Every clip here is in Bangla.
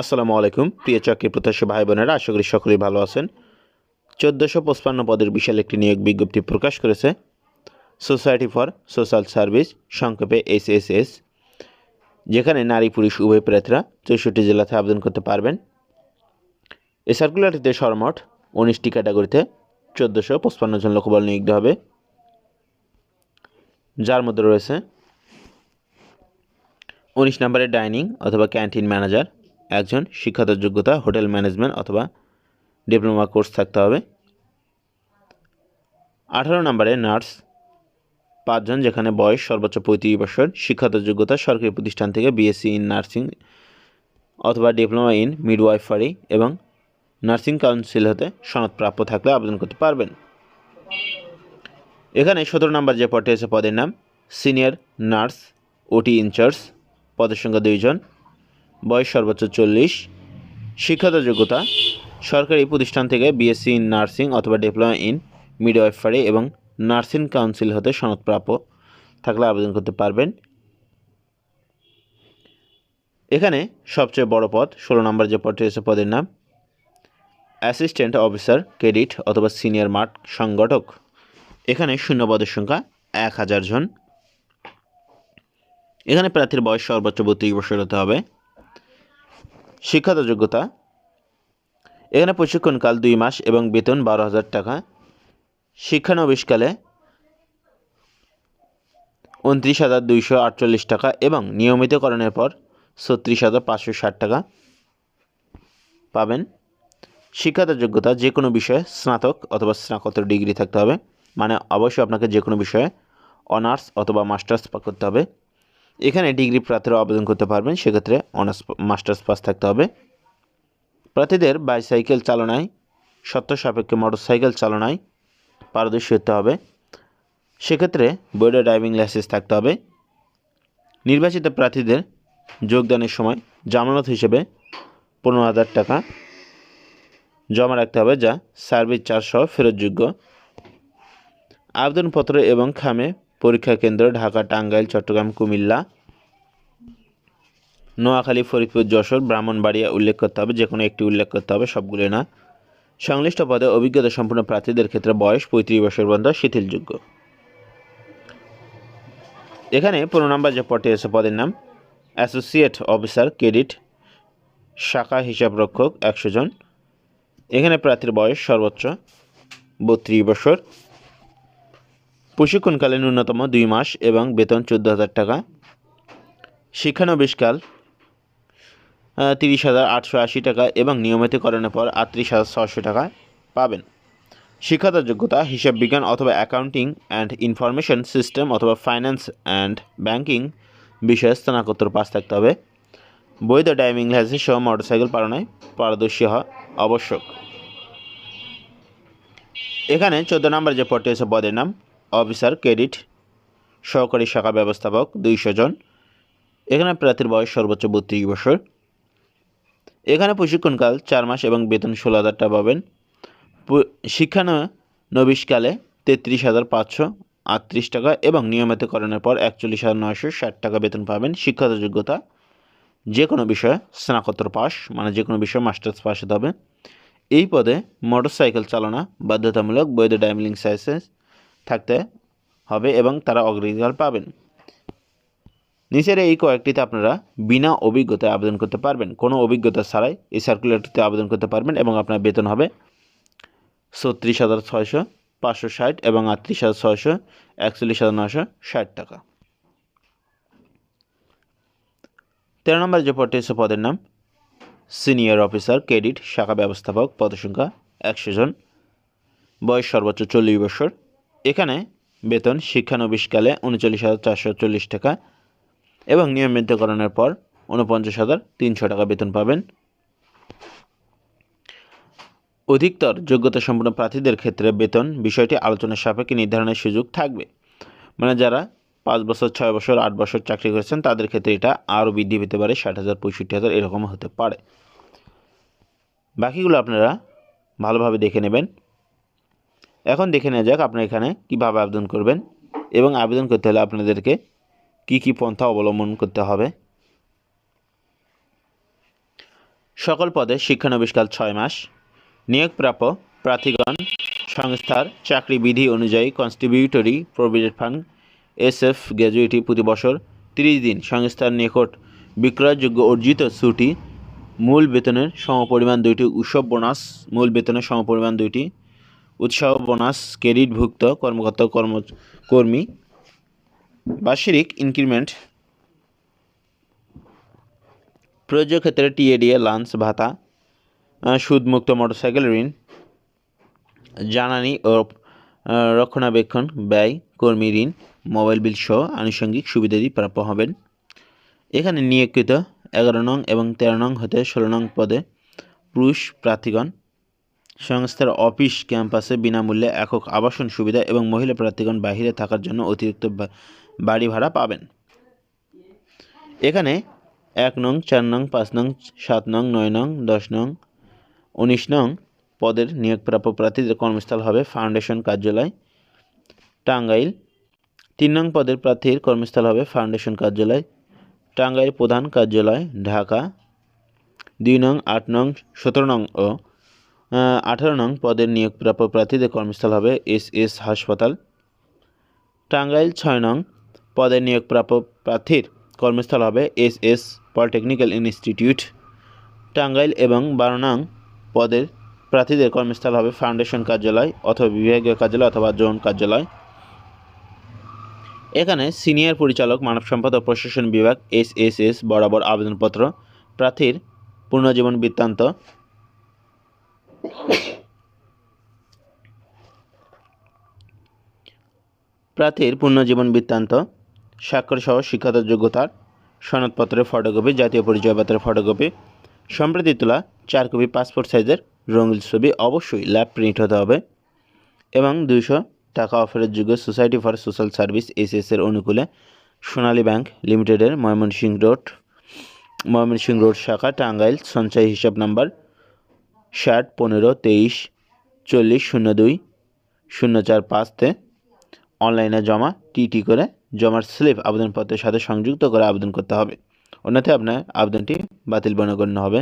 আসসালামু আলাইকুম, প্রিয় চাকরি প্রত্যাশী ভাই বোনেরা আশা করি সকলেই ভালো আছেন। চোদ্দোশো পঁচপান্ন পদের বিশাল একটি নিয়োগ বিজ্ঞপ্তি প্রকাশ করেছে সোসাইটি ফর সোশ্যাল সার্ভিস, সংক্ষেপে এসএসএস যেখানে নারী, পুরুষ, উভয় প্রার্থীরা চৌষট্টি জেলাতে আবেদন করতে পারবেন। এ সার্কুলারটিতে সর্বমোট উনিশটি ক্যাটাগরিতে চোদ্দোশো পঁচপান্ন জন লোকবল নিয়োগ হবে। যার মধ্যে রয়েছে উনিশ নম্বরের ডাইনিং অথবা ক্যান্টিন ম্যানেজার একজন শিক্ষাগত যোগ্যতা, হোটেল ম্যানেজমেন্ট অথবা ডিপ্লোমা কোর্স থাকতে হবে। আঠারো নম্বরে নার্স, পাঁচজন যেখানে বয়স সর্বোচ্চ পঁয়ত্রিশ বছর শিক্ষাগত যোগ্যতা সরকারি প্রতিষ্ঠান থেকে বিএসসি ইন নার্সিং অথবা ডিপ্লোমা ইন মিডওয়াইফারি এবং নার্সিং কাউন্সিল হতে সনদপ্রাপ্য থাকলে আবেদন করতে পারবেন। এখানে সতেরো নম্বর যে পদটি আছে পদের নাম, সিনিয়র নার্স ওটি ইনচার্জ পদের সংখ্যা দুইজন। বয়স সর্বোচ্চ চল্লিশ। শিক্ষাগত যোগ্যতা, সরকারি প্রতিষ্ঠান থেকে বিএসসি ইন নার্সিং অথবা ডিপ্লোমা ইন মিডওয়াইফারি এবং নার্সিং কাউন্সিল হতে সনদপ্রাপ্য থাকলে আবেদন করতে পারবেন। এখানে সবচেয়ে বড় পদ, ষোলো নম্বর যে পদটি রয়েছে পদের নাম অ্যাসিস্ট্যান্ট অফিসার ক্রেডিট অথবা সিনিয়র মার্ট সংগঠক। এখানে শূন্য পদের সংখ্যা এক হাজার জন। এখানে প্রার্থীর বয়স সর্বোচ্চ বত্রিশ বছর হতে হবে। শিক্ষাগত যোগ্যতা, এখানে প্রশিক্ষণকাল দুই মাস এবং বেতন বারো হাজার টাকা, শিক্ষানবিশকালে উনত্রিশ হাজার দুইশো আটচল্লিশ টাকা এবং নিয়মিতকরণের পর ছত্রিশ হাজার পাঁচশো ষাট টাকা পাবেন। শিক্ষাগত যোগ্যতা যে কোনো বিষয়ে স্নাতক অথবা স্নাতকোত্তর ডিগ্রি থাকতে হবে মানে অবশ্যই আপনাকে যে কোনো বিষয়ে অনার্স অথবা মাস্টার্স করতে হবে। এখানে ডিগ্রি প্রার্থীরা আবেদন করতে পারবেন, সেক্ষেত্রে অনার্স মাস্টার্স পাস থাকতে হবে। প্রার্থীদের বাইসাইকেল চালনায় সত্য সাপেক্ষে মোটরসাইকেল চালনায় পারদর্শী হতে হবে। সেক্ষেত্রে বৈধ ড্রাইভিং লাইসেন্স থাকতে হবে। নির্বাচিত প্রার্থীদের যোগদানের সময় জামানত হিসেবে পনেরো হাজার টাকা জমা রাখতে হবে, যা সার্ভিস চার্জ সহ ফেরতযোগ্য। আবেদনপত্র এবং খামে পরীক্ষা কেন্দ্র, ঢাকা, টাঙ্গাইল, চট্টগ্রাম, কুমিল্লা, নোয়াখালী, ফরিদপুর, যশোর, ব্রাহ্মণবাড়িয়া উল্লেখ করতে হবে যে কোনো একটি উল্লেখ করতে হবে, সবগুলো না। সংশ্লিষ্ট পদে অভিজ্ঞতা সম্পন্ন প্রার্থীদের ক্ষেত্রে বয়স পঁয়ত্রিশ বছর পর্যন্ত শিথিলযোগ্য। এখানে পনেরো নম্বর যে পদটি আছে, পদের নাম, অ্যাসোসিয়েট অফিসার, ক্রেডিট, শাখা হিসাবরক্ষক একশো জন। এখানে প্রার্থীর বয়স সর্বোচ্চ বত্রিশ বছর। প্রশিক্ষণকালে ন্যূনতম দুই মাস এবং বেতন চোদ্দ হাজার টাকা। শিক্ষানবিশকাল তিরিশ হাজার আটশো আশি টাকা এবং নিয়মিতকরণের পর আটত্রিশ হাজার ছশো টাকা পাবেন। শিক্ষাগত যোগ্যতা, হিসাব বিজ্ঞান অথবা অ্যাকাউন্টিং অ্যান্ড ইনফরমেশন সিস্টেম অথবা ফাইন্যান্স অ্যান্ড ব্যাংকিং বিষয়ে স্নাতকোত্তর পাস থাকতে হবে। বৈধ ড্রাইভিং লাইসেন্স সহ মোটরসাইকেল পালনায় পারদর্শী হওয়া আবশ্যক। এখানে চোদ্দ নম্বর যে পদটি পদের নাম। অফিসার ক্রেডিট, সহকারী শাখা ব্যবস্থাপক দুইশো জন। এখানে প্রার্থীর বয়স সর্বোচ্চ বত্রিশ বছর। এখানে প্রশিক্ষণকাল চার মাস এবং বেতন ষোলো হাজার টাকা পাবেন। শিক্ষানবিশকালে তেত্রিশ হাজার পাঁচশো আটত্রিশ টাকা এবং নিয়মিতকরণের পর একচল্লিশ হাজার নয়শো ষাট টাকা বেতন পাবেন শিক্ষাগত যোগ্যতা। যে কোনো বিষয়ে স্নাতকোত্তর পাস মানে যে কোনো বিষয়ে মাস্টার্স পাস হতে হবে। এই পদে মোটরসাইকেল চালনা, বাধ্যতামূলক বৈধ ড্রাইভিং লাইসেন্স থাকতে হবে এবং তারা অগ্রাধিকার পাবেন। নিচের এই কয়েকটিতে আপনারা বিনা অভিজ্ঞতায় আবেদন করতে পারবেন। কোনো অভিজ্ঞতা ছাড়াই এই সার্কুলারটিতে আবেদন করতে পারবেন এবং আপনার বেতন হবে ছত্রিশ হাজার ছয়শো পাঁচশো ষাট এবং আটত্রিশ হাজার ছয়শো একচল্লিশ হাজার নশো ষাট টাকা। তেরো নম্বর যে পদটি হচ্ছে পদের নাম সিনিয়র অফিসার, ক্রেডিট, শাখা ব্যবস্থাপক, পদসংখ্যা একশো জন, বয়স সর্বোচ্চ চল্লিশ বছর। এখানে বেতন শিক্ষানবিশকালে উনচল্লিশ হাজার চারশো চল্লিশ টাকা এবং নিয়মিতকরণের পর উনপঞ্চাশ হাজার তিনশো টাকা বেতন পাবেন। অধিকতর যোগ্যতা সম্পন্ন প্রার্থীদের ক্ষেত্রে বেতন বিষয়টি আলোচনার সাপেক্ষে নির্ধারণের সুযোগ থাকবে। মানে যারা পাঁচ বছর, ছয় বছর, আট বছর চাকরি করেছেন, তাদের ক্ষেত্রে এটা আরও বৃদ্ধি পেতে পারে, ষাট হাজার, পঁয়ষট্টি হাজার এরকম হতে পারে। বাকিগুলো আপনারা ভালোভাবে দেখে নেবেন। এখন দেখে নেওয়া যাক আপনারা এখানে কীভাবে আবেদন করবেন এবং আবেদন করতে হলে আপনাদেরকে কী কী পন্থা অবলম্বন করতে হবে। সকল পদে শিক্ষানবিষ্কাল ছয় মাস, নিয়োগপ্রাপ্য প্রার্থীগণ, সংস্থার চাকরি বিধি অনুযায়ী contributory provident fund SF gratuity প্রতি বছর তিরিশ দিন সংস্থার নিকট বিক্রয়যোগ্য অর্জিত ছুটি, মূল বেতনের সমপরিমাণ দুইটি, উৎসব বোনাস, মূল বেতনের সমপরিমাণ দুইটি উৎসাহ বোনাস, ক্রেডিটভুক্ত কর্মকর্তা কর্ম কর্মী বার্ষিক ইনক্রিমেন্ট, প্রযোজ্য ক্ষেত্রে টিএডিএ, লাঞ্চ, ভাতা সুদমুক্ত মোটরসাইকেল ঋণ, জ্বালানি ও রক্ষণাবেক্ষণ, ব্যয়, কর্মী ঋণ, মোবাইল বিল সহ আনুষঙ্গিক সুবিধাদি প্রাপ্য হবেন। এখানে নিয়োগকৃত এগারো নং এবং তেরো নং হতে ষোলো নং পদে পুরুষ প্রার্থীগণ সংস্থার অফিস ক্যাম্পাসে বিনামূল্যে একক আবাসন সুবিধা এবং মহিলা প্রার্থীগণ বাহিরে থাকার জন্য অতিরিক্ত বাড়ি ভাড়া পাবেন। এখানে এক নং, চার নং, পাঁচ নং, সাত নং, নয় নং, দশ নং, উনিশ নং পদের নিয়োগপ্রাপ্য প্রার্থীদের কর্মস্থল হবে ফাউন্ডেশন কার্যালয়, টাঙ্গাইল। তিন নং পদের প্রার্থীর কর্মস্থল হবে ফাউন্ডেশন কার্যালয়, টাঙ্গাইল প্রধান কার্যালয়, ঢাকা। দুই নং, আট নং, সতেরো নং ও আঠারো নং পদের নিয়োগপ্রাপ্য প্রার্থীদের কর্মস্থল হবে এস এস হাসপাতাল। টাঙ্গাইল ছয় নং পদের নিয়োগপ্রাপ্য প্রার্থীর কর্মস্থল হবে S S polytechnical institute. Tangail এবং বারো নং পদের প্রার্থীদের কর্মস্থল হবে ফাউন্ডেশন কার্যালয় অথবা বিভাগীয় কার্যালয় অথবা জোন কার্যালয়। এখানে সিনিয়র পরিচালক, মানব সম্পদ ও প্রশাসন বিভাগ এস এস এস বরাবর আবেদনপত্র, প্রার্থীর পূর্ণজীবন বৃত্তান্ত প্রার্থীর পূর্ণজীবন বৃত্তান্ত, স্বাক্ষরসহ শিক্ষাগত যোগ্যতার সনদপত্রের ফটোকপি জাতীয় পরিচয়পত্রের ফটোকপি সম্প্রতি তোলা চার কপি পাসপোর্ট সাইজের রঙিন ছবি অবশ্যই ল্যাব প্রিন্ট হতে হবে এবং দুইশো টাকা অফারের যুগে society for social service S এর অনুকূলে সোনালী ব্যাংক লিমিটেডের ময়মনসিংহ রোড ময়মনসিংহ রোড শাখা, টাঙ্গাইল, সঞ্চয় হিসাব নাম্বার ষাট, পনেরো, তেইশ, চল্লিশ, শূন্য দুই, শূন্য চার পাঁচতে অনলাইনে জমা, টিটি করে জমার স্লিপ আবেদনপত্রের সাথে সংযুক্ত করে আবেদন করতে হবে। অন্যথায় আপনার আবেদনটি বাতিল গণ্য হবে।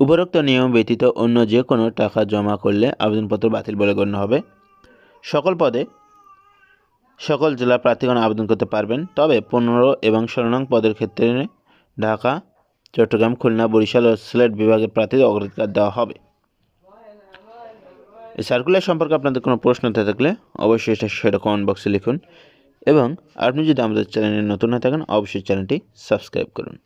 উপরোক্ত নিয়ম ব্যতীত অন্য যে কোনো টাকা জমা করলে আবেদনপত্র বাতিল বলে গণ্য হবে। সকল পদে সকল জেলা প্রার্থীগণ আবেদন করতে পারবেন। তবে পনেরো এবং ষোলো নং পদের ক্ষেত্রে ঢাকা চট্টগ্রাম, খুলনা, বরিশাল ও সিলেট বিভাগের প্রার্থীদের অগ্রাধিকার দেওয়া হবে। এই সার্কুলার সম্পর্কে আপনাদের কোনো প্রশ্ন থেকে থাকলে অবশ্যই এটা সেটা কমেন্ট বক্সে লিখুন। এবং আপনি যদি আমাদের চ্যানেলে নতুন হয়ে থাকেন, অবশ্যই চ্যানেলটি সাবস্ক্রাইব করুন।